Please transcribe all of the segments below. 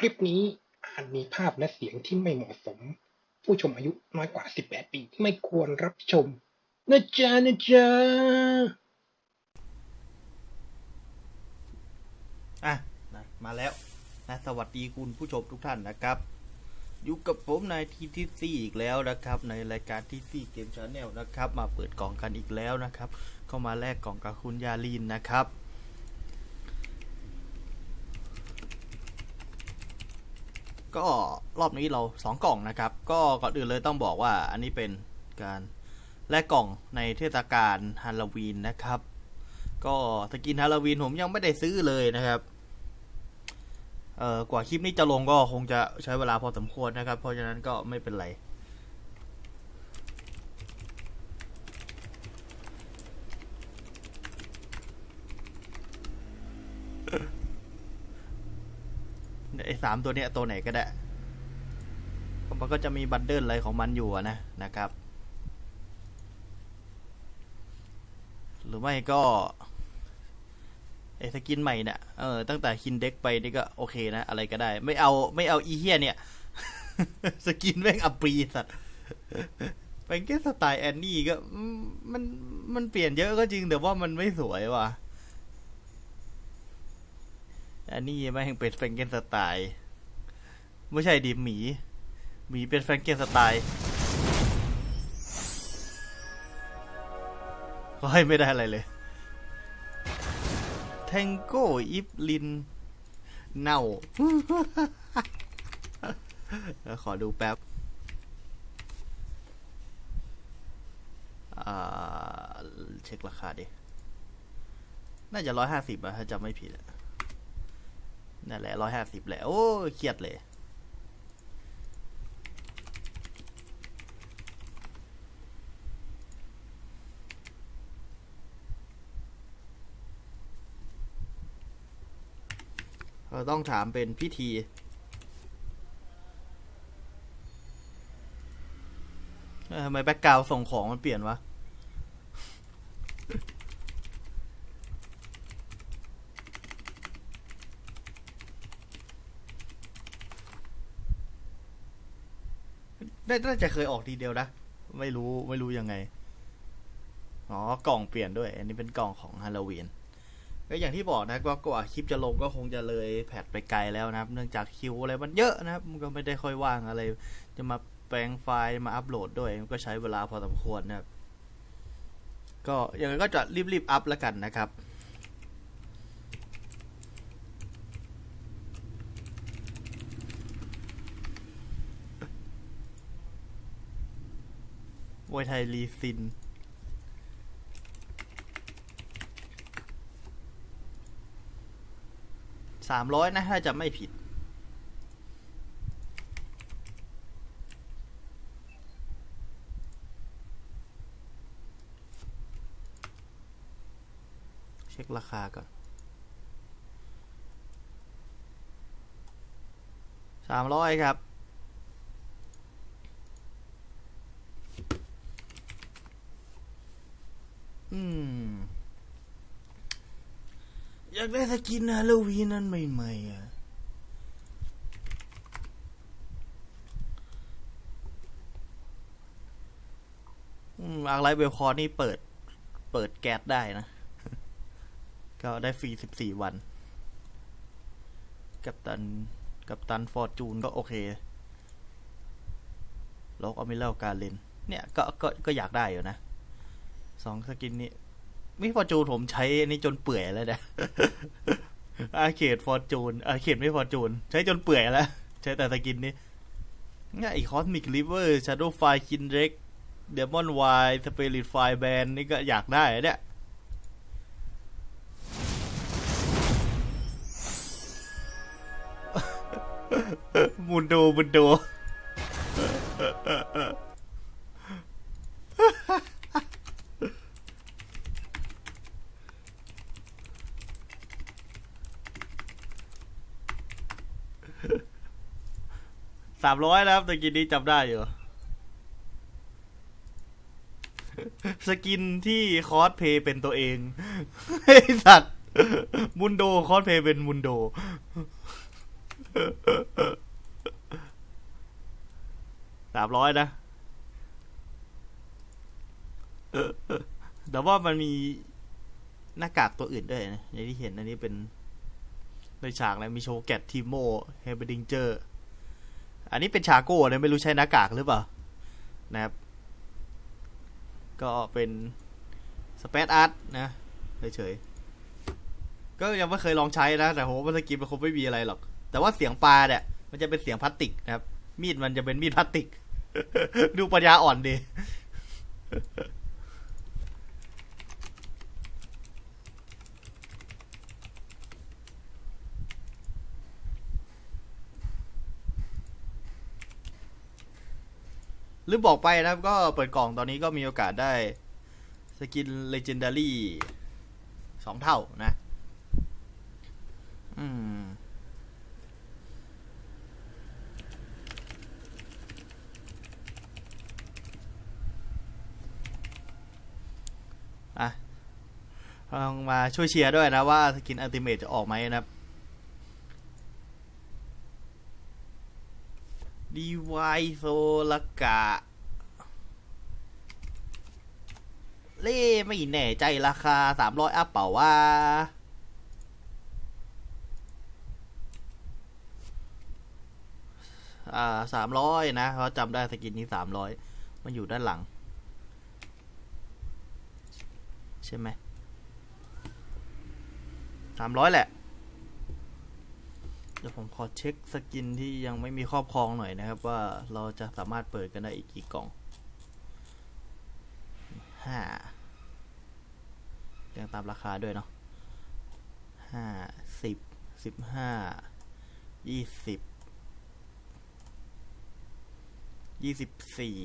คลิปนี้อาจมีภาพและเสียงที่ไม่เหมาะสม ผู้ชมอายุน้อยกว่า 18 ปี ไม่ควรรับชม นะจ๊ะ นะจ๊ะ อะนะมาแล้วนะสวัสดีคุณผู้ชมทุกท่านนะครับ อยู่กับผมนายทีทีซีอีกแล้วนะครับ ในรายการทีซีเกมชาแนลนะครับ มาเปิดกล่องกันอีกแล้วนะครับ เข้ามาแลกกล่องกับคุณยาลีนนะครับ ก็รอบนี้เราสองกล่องนะครับ ก็ก่อนอื่นเลยต้องบอกว่าอันนี้เป็นการแลกกล่องในเทศกาลฮาโลวีนนะครับ ก็สกินฮาโลวีนผมยังไม่ได้ซื้อเลยนะครับเอ่อกว่าคลิปนี้จะลงก็คงจะใช้เวลาพอสมควรนะครับ เพราะฉะนั้นก็ไม่เป็นไรามตัวเนี้ยตัวไหนก็ได้ มันก็จะมีบันเดิลอะไรของมันอยู่นะนะครับ หรือไม่ก็ไอ้สกินใหม่เนี่ยเออตั้งแต่คินเด็กไปนี่ก็โอเคนะอะไรก็ได้ ไม่เอาไม่เอาอีเฮียเนี่ย สกินแม่งอัปรีสัตว์เป็นแค่สไตล์แอนนี่ก็มันมันเปลี่ยนเยอะก็จริงแต่ว่ามันไม่สวยว่ะแอนนี่แม่งเป็นแฟรงเกนสไตล์ ไม่ใช่ดิหมี หมีเป็นแฟรงเกนสไตล์ก็ให้ไม่ได้อะไรเลย แทงโก้อิฟลิน เน่า ขอดูแป๊บเช็คราคาดิ น่าจะร้อยห้าสิบอะถ้าจำไม่ผิดอะนั่นแหละร้อยห้าสิบแหละ โอ้เครียดเลย เราต้องถามเป็นพิธี ทำไมแบ็กกราวส่งของมันเปลี่ยนวะ ได้น่าจะเคยออกทีเดียวนะ ไม่รู้ ไม่รู้ยังไง อ๋อ กล่องเปลี่ยนด้วย อันนี้เป็นกล่องของฮาโลวีน ก็อย่างที่บอกนะก็กว่าคลิปจะลงก็คงจะเลยแผดไปไกลแล้วนะครับ เนื่องจากคิวอะไรมันเยอะนะครับมันก็ไม่ได้ค่อยว่างอะไร จะมาแปลงไฟล์มาอัปโหลดด้วยมันก็ใช้เวลาพอสมควรนะครับ ก็ย่างไรก็จะรีบๆอัพแล้วกันนะครับมวยไทยรีซิน สามร้อยนะถ้าจะไม่ผิด เช็คราคาก่อนสามร้อยครับ อืม อยากได้ สกินฮาโลวีนนั้นใหม่ๆอะอืมอาร์ไลท์เวลคอร์นี่เปิด เปิดแก๊สได้นะ ก็ได้ฟรีสิบสี่วัน กับตัน กับตันฟอร์จูนก็โอเคล็อกอมิเลการเลนเนี่ยก็ก็ก็อยากได้อยู่นะสองสกินนี้ มิฟอร์จูนผมใช้อันนี้จนเปื่อยแล้วเนี่ยอาเขตฟอร์จูนอาเขตไม่ฟอร์จูน ใช้จนเปื่อยแล้ว ใช้แต่สกินนี้เนี่ยไอีคอสมิกริเวอร์ชาร์โดไฟคินเร็กเดมอนไวสเปริตไฟแบนนี่ก็อยากได้เนี่ยมุนโดมุนโด สามร้อยนะครับตะกี้นี้จำได้อยู่ สกินที่คอสเพย์เป็นตัวเองไอสัตว์มุนโดคอสเพย์เป็นมุนโด สามร้อยนะ แต่ว่ามันมีหน้ากากตัวอื่นด้วยนะอย่างที่เห็นอันนี้เป็นในฉากแล้วมีโชว์แกตทีโมเฮเบดิงเจอร์ อันนี้เป็นชาโก้นะไม่รู้ใช้หน้ากากหรือเปล่า นะครับ ก็เป็นสเปซอาร์ตนะเฉยๆก็ยังไม่เคยลองใช้นะ แต่ผมว่าสกินมันคงไม่มีอะไรหรอก แต่ว่าเสียงปลาเนี่ยมันจะเป็นเสียงพลาสติกนะครับ มีดมันจะเป็นมีดพลาสติก ดูปัญญาอ่อนดี ลืมบอกไปนะครับ ก็เปิดกล่องตอนนี้ก็มีโอกาสได้ สกิน Legendary สองเท่านะ อืมอะลองมาช่วยเชียร์ด้วยนะว่าสกินอัลติเมทจะออกไหมนะครับ ดีวายโซลกะ เล่ไม่แน่ใจราคาสามร้อยอัพเปล่าว่าอ่าสามร้อยนะเขาจำได้สกินนี้สามร้อยมันอยู่ด้านหลัง ใช่ไหมสามร้อยแหละ เดี๋ยวผมขอเช็คสกินที่ยังไม่มีครอบครองหน่อยนะครับ ว่าเราจะสามารถเปิดกันได้อีกกี่กล่องห้ายังตามราคาด้วยเนาะห้าสิบสิบห้ายี่สิบยี่สิบสี่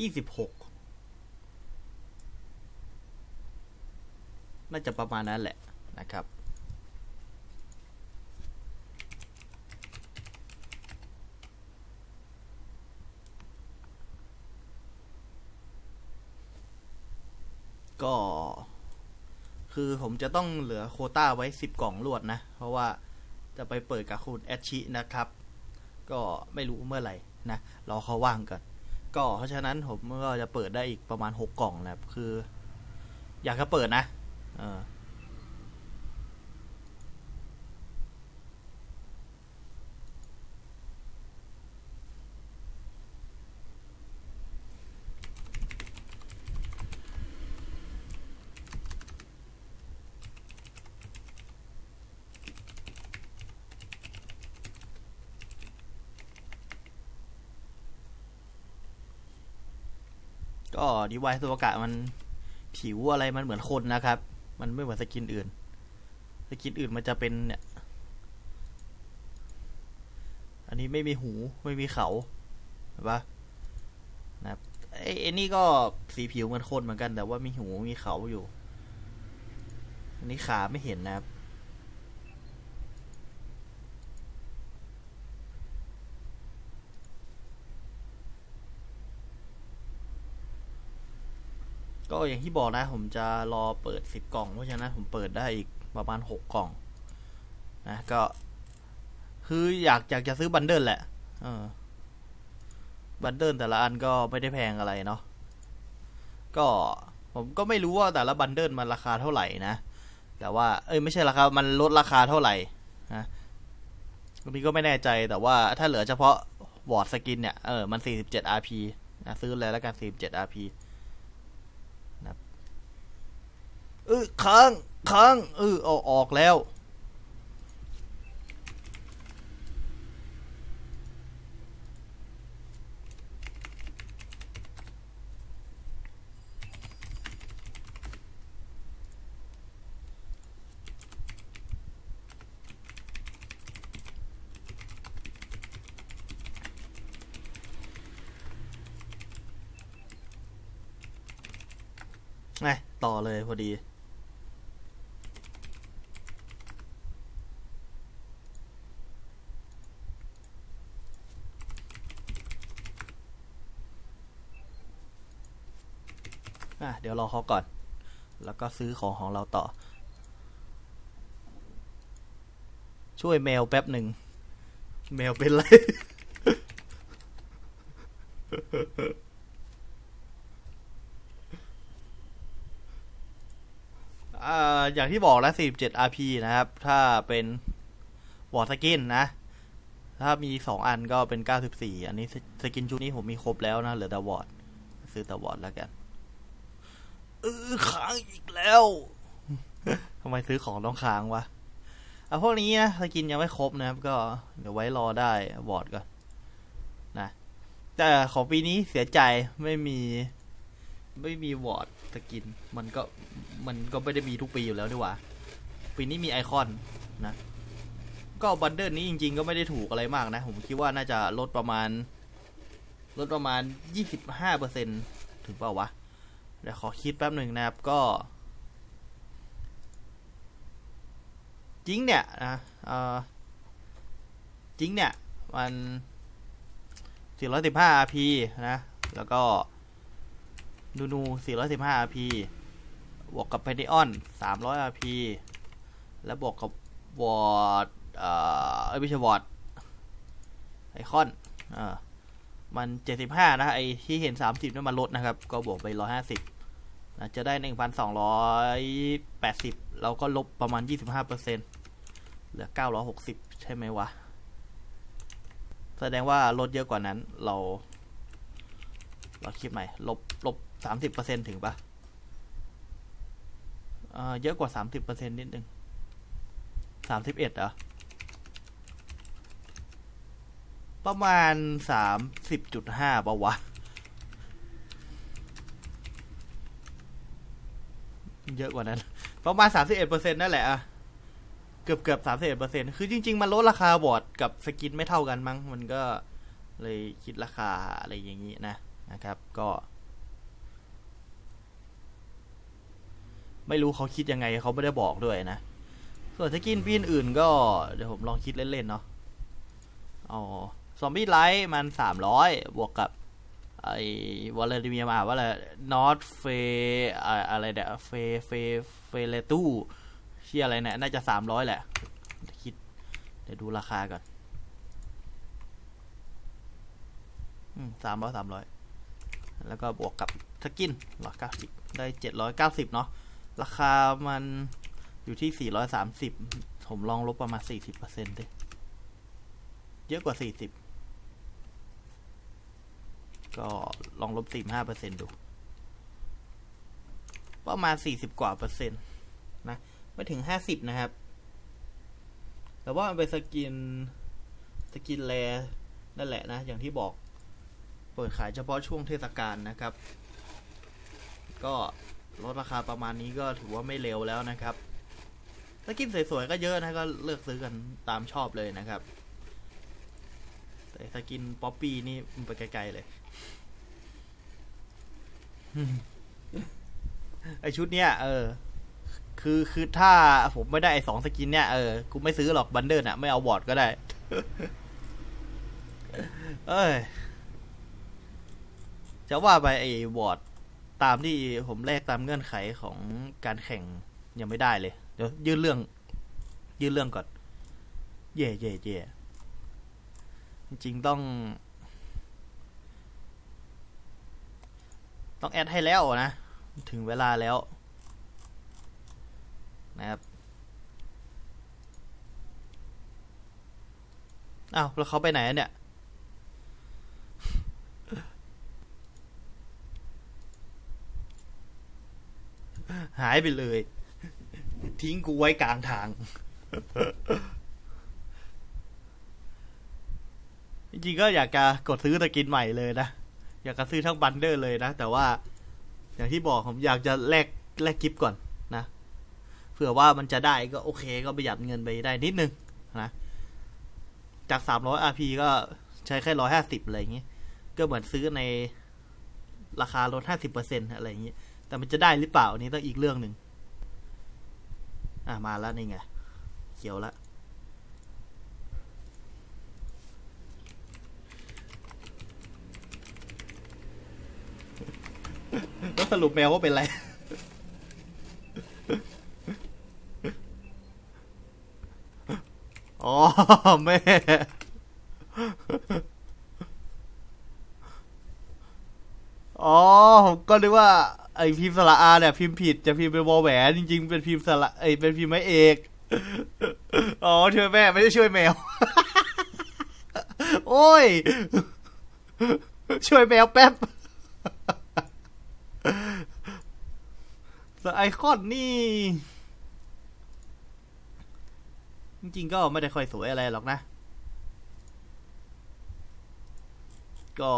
ยี่สิบหกน่าจะประมาณนั้นแหละนะครับ ก็ คือผมจะต้องเหลือโคต้าไว้สิบกล่องรวดนะ เพราะว่าจะไปเปิดกับคุณแอชชินะครับ ก็ไม่รู้เมื่อไหร่นะรอเขาว่างกันก็เพราะฉะนั้นผมก็จะเปิดได้อีกประมาณหกกล่องนะครับ คือ อยากจะเปิดนะ เออ ก็ดีไวตัวกะมันผิวอะไรมันเหมือนคนนะครับ มันไม่เหมือนสกินอื่น สกินอื่นมันจะเป็นเนี่ย อันนี้ไม่มีหูไม่มีเขาเห็นปะนะครับไอ้ไอ้นี่ก็สีผิวเหมือนคนเหมือนกัน แต่ว่ามีหูมีเขาอยู่ อันนี้ขาไม่เห็นนะครับ ก็อย่างที่บอกนะ ผมจะรอเปิดสิบกล่อง เพราะฉะนั้นผมเปิดได้อีกประมาณหกกล่อง นะก็ คืออยากอยากจะซื้อบันเดิลแหละเออบันเดิลแต่ละอันก็ไม่ได้แพงอะไรเนาะก็ผมก็ไม่รู้ว่าแต่ละบันเดิลมันราคาเท่าไหร่นะ แต่ว่า เอ้ยไม่ใช่ราคา มันลดราคาเท่าไหร่นะตรงนี้ก็ไม่แน่ใจแต่ว่าถ้าเหลือเฉพาะวอร์ดสกินเนี่ย เออ มัน 47 RP นะซื้อเลยแล้วกัน 47 RP เออค้างค้างเออเอาออกแล้ว ไงต่อเลยพอดี ดี๋ยวรอเขาก่อน แล้วก็ซื้อของของเราต่อ ช่วยแมวแป๊บหนึ่ง แมวเป็นไรอ่าอย่างที่บอกแล้ว47 RP นะครับ ถ้าเป็นวอร์สกินนะ ถ้ามี 2 อันก็เป็น 94 อันนี้สกินชุดนี้ผมมีครบแล้วนะ เหลือแต่วอร์ดซื้อแต่วอร์ดแล้วกัน เออค้างอีกแล้วทำไมซื้อของต้องค้างวะเอาพวกนี้นะสกินยังไม่ครบนะครับ ก็เดี๋ยวไว้รอได้วอร์ดก่อนนะแต่ของปีนี้เสียใจไม่มีไม่มีวอร์ดสกิน มันก็มันก็ไม่ได้มีทุกปีอยู่แล้วดีกว่าปีนี้มีไอคอนนะ ก็บันเดิลนี้จริง ๆ ก็ไม่ได้ถูกอะไรมากนะ ผมคิดว่าน่าจะลดประมาณ ลดประมาณ 25%ถึงเปล่าวะ เดี๋ยวขอคิดแป๊บหนึ่งนะครับก็จริงเนี่ยนะเออจริงเนี่ย มัน 415 RP นะ แล้วก็นูนู 415 RP บวกกับ p e n t i o n 300 RP แล้วบวกกับวอร์ดเอ่อเอ้ยไม่ใช่วอร์ดไอคอนอ่ามัน 75 นะ ไอที่เห็น 30นั่นมันลดนะครับ ก็บวกไป 150 นะจะได้ 1,280 เราก็ลบประมาณ 25%เหลือ 960 ใช่ไหมวะ แสดงว่าลดเยอะกว่านั้น เราเราคิดใหม่ ลบ ลบ 30%ถึงปะเอ่อเยอะกว่า 30%นิดนึงสามสิบเหรอ ประมาณสามสิบจุดห้าปะวะ เยอะกว่านั้น ประมาณสามสิบเอ็ดเปอร์เซ็นต์นั่นแหละอะเกือบเกือบสามสิบเอ็ดเปอร์เซ็นต์คือจริง ๆ มันลดราคาบอร์ดกับสกินไม่เท่ากันมั้ง มันก็เลยคิดราคาอะไรอย่างนี้นะนะครับ ก็ ไม่รู้เขาคิดยังไงเขาไม่ได้บอกด้วยนะ ส่วนสกินปีนอื่นก็เดี๋ยวผมลองคิดเล่นๆเนาะอ๋อซอมบี้ไลท์มันสามร้อยบวกกับ ไอ้วอลเลดิเมียมาว่าอะไรนอตเฟอะไรเดี๋ยเฟเฟเฟเลตูเชี่ยอะไรเนี่ยน่าจะสามร้อยแหละ คิด เดี๋ยวดูราคาก่อนอืมสามร้อยสามร้อยแล้วก็บวกกับสกินร้อยเก้าสิบได้เจ็ดร้อยเก้าสิบเนาะราคามันอยู่ที่430ผมลองลบประมาณ40%ดิเยอะกว่า40 ก็ลองลบ45%ดูประมาณ40กว่าเปอร์เซ็นต์นะไม่ถึง50นะครับ แต่ว่ามันเป็นสกินสกินแลนั่นแหละนะ อย่างที่บอกเปิดขายเฉพาะช่วงเทศกาลนะครับ ก็ลดราคาประมาณนี้ก็ถือว่าไม่เร็วแล้วนะครับสกินสวยๆก็เยอะนะก็เลือกซื้อกันตามชอบเลยนะครับ แต่สกินป๊อปปี้นี่มันไปไกลๆเลย ไอชุดเนี้ย เออ คือคือถ้าผมไม่ได้ไอสองสกินเนี้ยเออ กูไม่ซื้อหรอกบันเดิลอะไม่เอาบอร์ดก็ได้ เอ้ย จะว่าไปไอ้บอร์ดตามที่ผมแลกตามเงื่อนไขของการแข่งยังไม่ได้เลย เดี๋ยวยื่นเรื่อง ยื่นเรื่องก่อน เย่เย่เย่ จริงๆต้อง ต้องแอดให้แล้วนะ ถึงเวลาแล้ว นะครับอ้าวแล้วเขาไปไหนเนี่ยหายไปเลย ทิ้งกูไว้กลางทาง จริงๆก็อยากจะกดซื้อตะกินใหม่เลยนะ อยากจะซื้อทั้งบันเดอร์เลยนะ แต่ว่า อย่างที่บอกผมอยากจะแลกแลกกิฟก่อนนะเผื่อว่ามันจะได้ก็โอเค ก็ประหยัดเงินไปได้นิดนึงนะจากสามร้อย RP ก็ใช้แค่ร้อยห้าสิบอะไรอย่างงี้ก็เหมือนซื้อในราคาลดห้าสิบเปอร์เซ็นอะไรอย่างงี้แต่มันจะได้หรือเปล่านนี้ต้องอีกเรื่องหนึ่งอะมาแล้วนี่ไงเขียวแล้ว แล้ว สรุปแมวว่าเป็นไร อ๋อ แม่ อ๋อ ผมก็นึกว่า ไอพิมพ์สระอาเนี่ยพิมพ์ผิดจะพิมพ์เป็นวอแหวนจริง ๆ เป็นพิมพ์สระไอเป็นพิมพ์ไม้เอก อ๋อช่วยแม่ไม่ได้ช่วยแมว โอ้ย ช่วยแมวแป๊บ แต่ไอคอนนี่ จริงๆก็ไม่ได้ค่อยสวยอะไรหรอกนะ ก็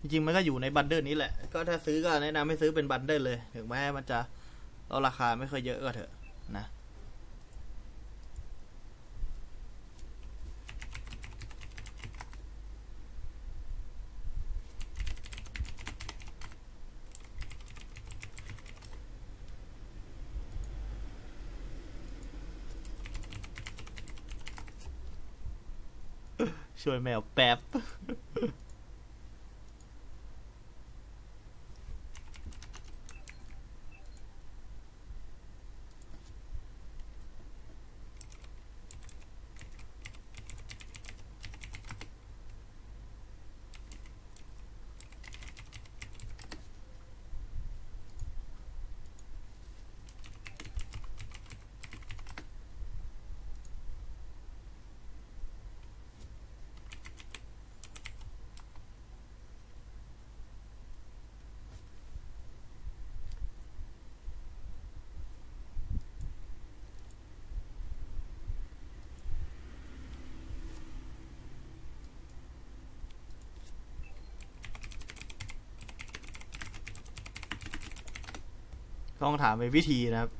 จริงๆมันก็อยู่ในบันเดิลนี้แหละ ก็ถ้าซื้อก็แนะนำให้ซื้อเป็นบันเดิลเลย ถึงแม้มันจะลดราคาไม่ค่อยเยอะก็เถอะนะ ช่วยแมวแป๊บ ต้องถามเป็นวิธีนะครับ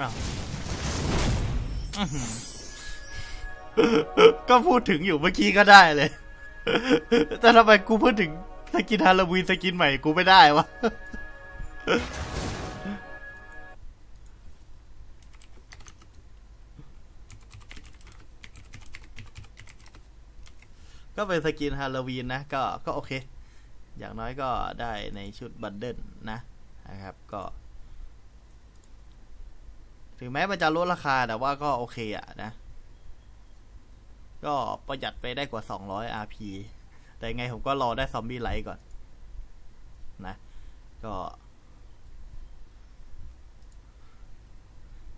อ้าวก็พูดถึงอยู่เมื่อกี้ก็ได้เลย แต่ทำไมกูพูดถึงสกินฮาโลวีนสกินใหม่กูไม่ได้วะก็เป็นสกินฮาโลวีนนะ ก็ก็โอเค อย่างน้อยก็ได้ในชุดบันเดิลนะนะครับ ก็ ถึงแม้มันจะลดราคาแต่ว่าก็โอเคอะนะ ก็ประหยัดไปได้กว่า 200 RP แต่ไงผมก็รอได้ซอมบี้ไลท์ก่อน นะ ก็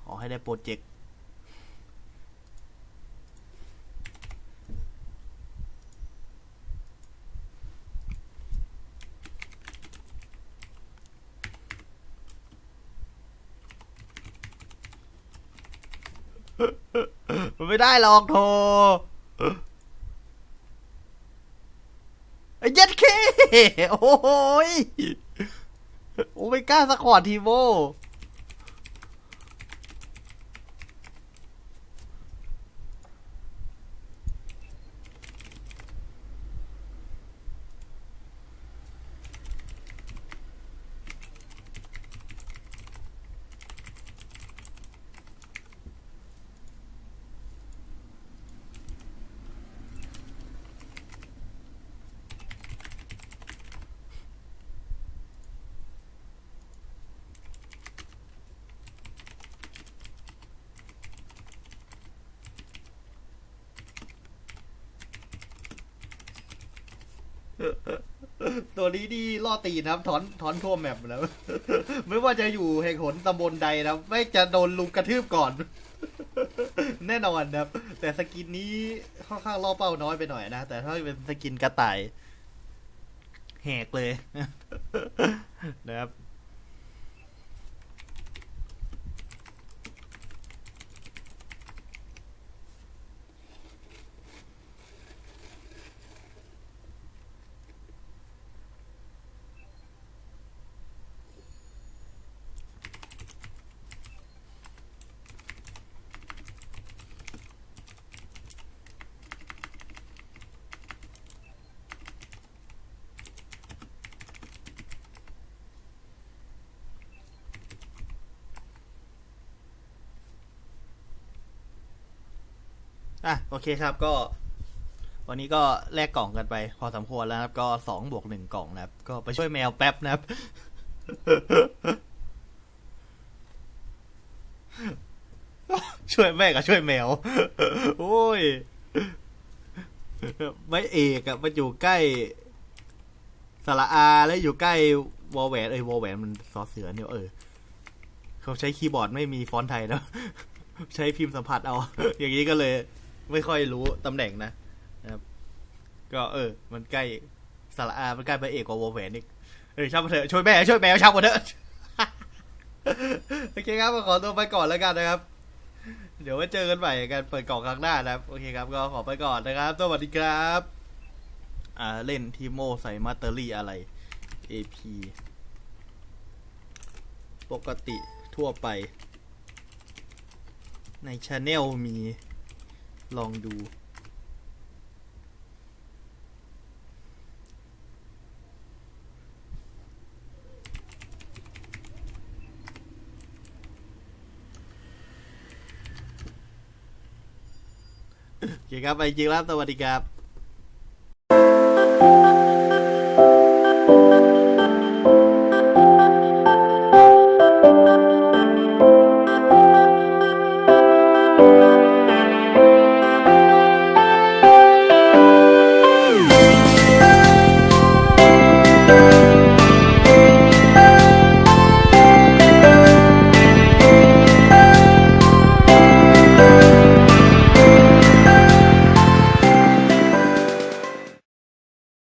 ขอให้ได้โปรเจกต์ มันไม่ได้หรอกโทเย็ดเคโอ้ยโอไมก้าสควอตทีโม ตัวนี้ดีล่อตีนะครับถอนถอนทั่วแมปแล้ว ไม่ว่าจะอยู่แห่งหนตำบลใดนะไม่จะโดนลุมกระทืบก่อน แน่นอนนะครับ แต่สกินนี้ค่อนข้างล่อเป้าน้อยไปหน่อยนะ แต่ถ้าเป็นสกินกระต่ายแหกเลยนะครับ อะโอเคครับก็ วันนี้ก็แลกกล่องกันไป พอสมควรแล้วครับ ก็สองบวกหนึ่งกล่องนะครับ ก็ไปช่วยแมวแป๊บนะครับ ช่วยแม่กับช่วยแมว โอ้ย ไม่เอกอะมันอยู่ใกล้สระอาและอยู่ใกล้วอลแวนเอ้ยวอลแวนมันซอเสือเนี่ยเออเขาใช้คีย์บอร์ดไม่มีฟอนต์ไทยแล้ว ใช้พิมพ์สัมผัสเอา อย่างนี้ก็เลย ไม่ค่อยรู้ตำแหน่งนะนะครับ ก็เออ มันใกล้สระอามันใกล้พระเอกกว่าวอลแหวนอีกเออช่างมันเถอะช่วยแม่ช่วยแมวช่างมันเถอะโอเคครับขอตัวไปก่อนแล้วกันนะครับ เดี๋ยวไว้เจอกันใหม่กันเปิดกล่องครั้งหน้านะครับ โอเคครับ ก็ขอไปก่อนนะครับ สวัสดีครับ อ่าเล่นทีโมใส่มาเตอรี่อะไร AP ปกติทั่วไป ในช anel มี ลองดู โอเคครับไปจริงๆแล้วสวัสดีครับ